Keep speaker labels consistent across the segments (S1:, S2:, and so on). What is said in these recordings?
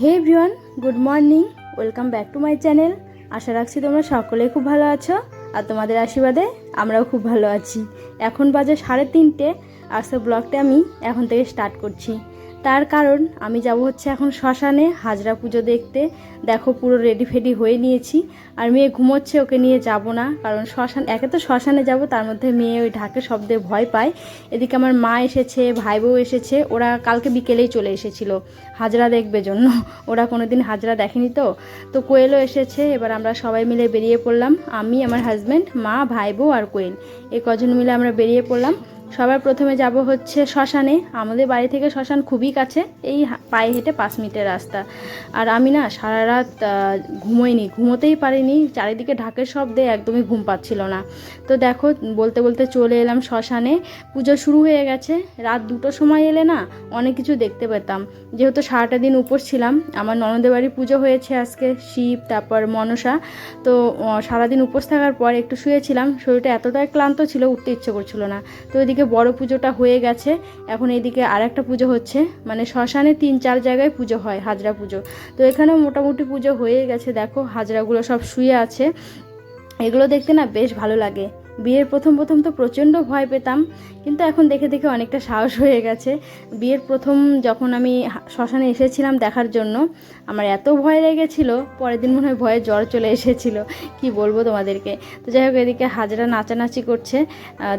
S1: Hey everyone good morning, welcome back to my channel. আশা রাখছি তোমরা সকলেই খুব ভালো আছো আর তোমাদের আশীর্বাদে আমরাও খুব ভালো আছি। এখন বাজে সাড়ে তিনটে আজকের ব্লগটা আমি এখন থেকে স্টার্ট করছি। তার কারণ আমি যাব হচ্ছে এখন শ্মশানে হাজরা পুজো দেখতে। দেখো পুরো রেডি ফেডি হয়ে নিয়েছি। আর মেয়ে ঘুমোচ্ছে, ওকে নিয়ে যাব না, কারণ শ্মশান, একে তো শ্মশানে যাব, তার মধ্যে মেয়ে ওই ঢাকে শব্দে ভয় পায়। এদিকে আমার মা এসেছে ভাই বউ এসেছে, ওরা কালকে বিকেলেই চলে এসেছিল। হাজরা দেখবে জন্য। ওরা কোনোদিন হাজরা দেখেনি তো। তো কোয়েলও এসেছে, এবার আমরা সবাই মিলে বেরিয়ে পড়লাম। আমি, আমার হাজব্যান্ড মা ভাই বউ আর কোয়েল। এই কজন মিলে আমরা বেরিয়ে পড়লাম। সবার প্রথমে যাব হচ্ছে শ্মশানে। আমাদের বাড়ি থেকে শ্মশান খুবই কাছে, এই পায়ে হেঁটে পাঁচ মিনিটের রাস্তা। আর আমি না সারা রাত ঘুমোইনি। ঘুমোতেই পারিনি, চারিদিকে ঢাকের শব্দে একদমই ঘুম পাচ্ছিল না। তো দেখো, বলতে বলতে চলে এলাম শ্মশানে। পুজো শুরু হয়ে গেছে। রাত দুটোর সময় এলে না অনেক কিছু দেখতে পেতাম। যেহেতু সারাটা দিন উপোস ছিলাম, আমার ননদের বাড়ি পুজো হয়েছে আজকে, শিব, তারপর মনসা। তো সারাদিন উপোস থাকার পর একটু শুয়েছিলাম। শরীরটা এতটাই ক্লান্ত ছিল, উঠতে ইচ্ছে করছিল না। তো ওইদিকে বড় পুজোটা হয়ে গেছে। এখন এদিকে আর একটা পুজো হচ্ছে। মানে শ্মশানে তিন চার জায়গায় পুজো হয়, হাজরা পুজো। তো এখানেও মোটামুটি পুজো হয়ে গেছে। দেখো হাজরাগুলো সব শুয়ে আছে। এগুলো দেখতে না বেশ ভালো লাগে। বিয়ের প্রথম প্রথম তো প্রচণ্ড ভয় পেতাম, কিন্তু এখন দেখে দেখে অনেকটা সাহস হয়ে গেছে। বিয়ের প্রথম যখন আমি শ্মশানে এসেছিলাম দেখার জন্য, আমার এত ভয় লেগেছিল, পরের দিন মনে হয় ভয়ে জ্বর চলে এসেছিল। কি বলব তোমাদেরকে? তো যাই হোক, এদিকে হাজরা নাচানাচি করছে।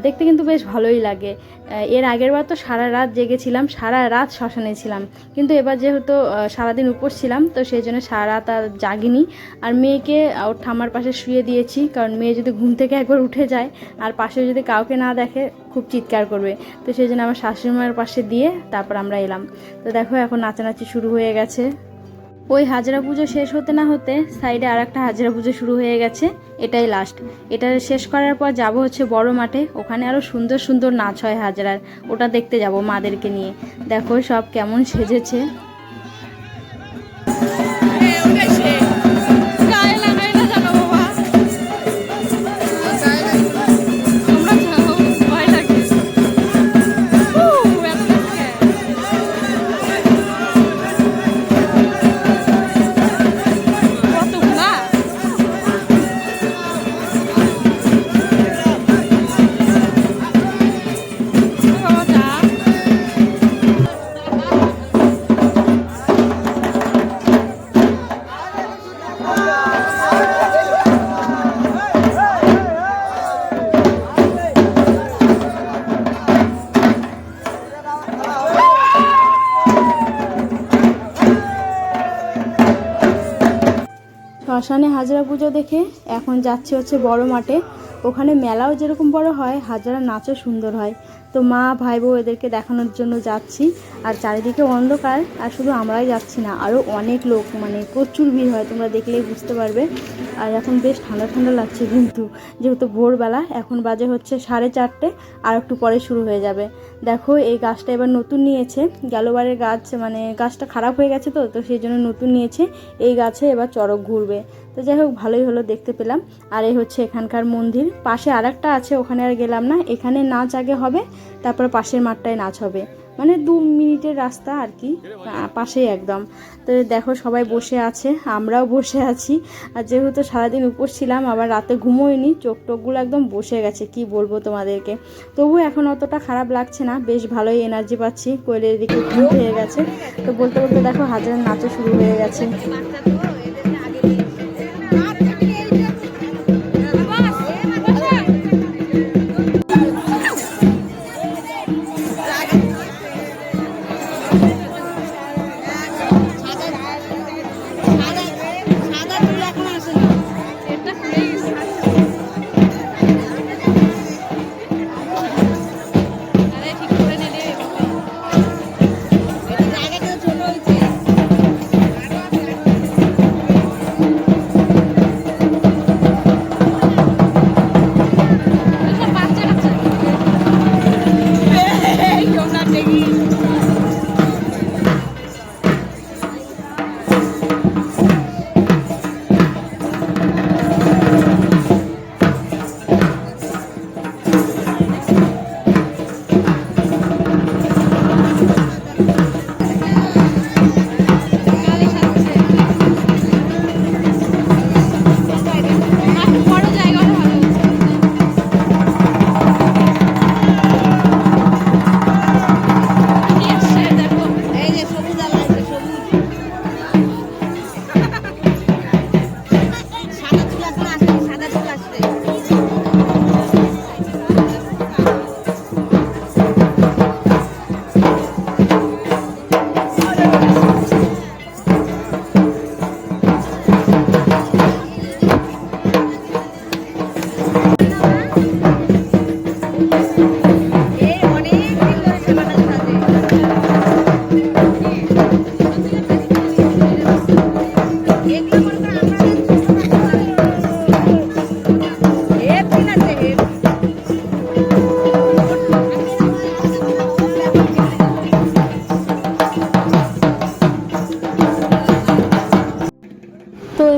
S1: দেখতে কিন্তু বেশ ভালোই লাগে। এর আগের বার তো সারা রাত জেগেছিলাম, সারা রাত শ্মশানে ছিলাম। কিন্তু এবার যেহেতু সারাদিন উপোস ছিলাম, তো সেই জন্য সারা রাত আর জাগিনি। আর মেয়েকে ওর ঠাম্মার পাশে শুয়ে দিয়েছি, কারণ মেয়ে যদি ঘুম থেকে একবার উঠে যায় আর পাশে যদি কাউকে না দেখে, খুব চিৎকার করবে। তো সেই জন্য আমার শাশুড়ি মায়ের পাশে দিয়ে তারপর আমরা এলাম। তো দেখো এখন নাচানাচি শুরু হয়ে গেছে। ওই হাজরা পুজো শেষ হতে না হতে সাইডে আর একটা হাজরা পুজো শুরু হয়ে গেছে। এটাই লাস্ট এটা শেষ করার পর যাব হচ্ছে বড় মাঠে। ওখানে আরও সুন্দর সুন্দর নাচ হয় হাজরার। ওটা দেখতে যাব মাদেরকে নিয়ে। দেখো সব কেমন সেজেছে। শ্মশানে হাজরা পুজো দেখে এখন যাচ্ছে হচ্ছে বড় মাঠে। ওখানে মেলাও যেরকম বড় হয়, হাজরা নাচও সুন্দর হয়। তো মা ভাই বউ এদেরকে দেখানোর জন্য যাচ্ছি। আর চারিদিকে অন্ধকার, আর শুধু আমরাই যাচ্ছি না আরও অনেক লোক মানে প্রচুর ভিড় হয়, তোমরা দেখলেই বুঝতে পারবে। আর এখন বেশ ঠান্ডা ঠান্ডা লাগছে কিন্তু, যেহেতু ভোরবেলা, এখন বাজে হচ্ছে সাড়ে চারটে, আর একটু পরে শুরু হয়ে যাবে। দেখো, এই গাছটা এবার নতুন নিয়েছে গেলোবারের গাছ মানে গাছটা খারাপ হয়ে গেছে তো তো সেই জন্য নতুন নিয়েছে, এই গাছে এবার চড়ক ঘুরবে। তো যাই হোক, ভালোই হলো দেখতে পেলাম। আর এই হচ্ছে এখানকার মন্দির, পাশে আরেকটা আছে, ওখানে আর গেলাম না, এখানে নাচ আগে হবে তারপর পাশের মাঠটায় নাচ হবে। মানে দু মিনিটের রাস্তা আর কি পাশেই একদম। তো দেখো সবাই বসে আছে, আমরাও বসে আছি। আর যেহেতু সারাদিন উপোস ছিলাম, আবার রাতে ঘুমোইনি, চোখ টোকগুলো একদম বসে গেছে, কি বলব তোমাদেরকে। তবু এখন অতটা খারাপ লাগছে না, বেশ ভালোই এনার্জি পাচ্ছি, কোয়েলের দিকে ঘুম হয়ে গেছে। তো বলতে বলতে দেখো হাজার নাচও শুরু হয়ে গেছে।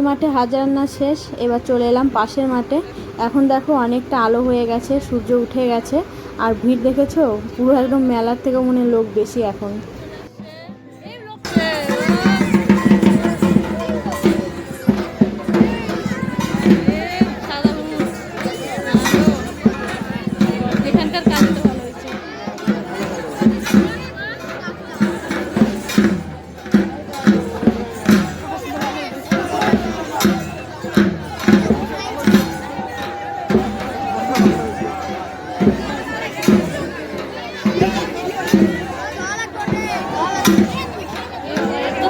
S1: মাঠে হাজার না শেষ, এবার চলে এলাম পাশের মাঠে। এখন দেখো অনেকটা আলো হয়ে গেছে, সূর্য উঠে গেছে, আর ভিড় দেখেছ? পুরো একদম মেলার থেকে মনে লোক বেশি এখন।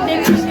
S1: দেখছিস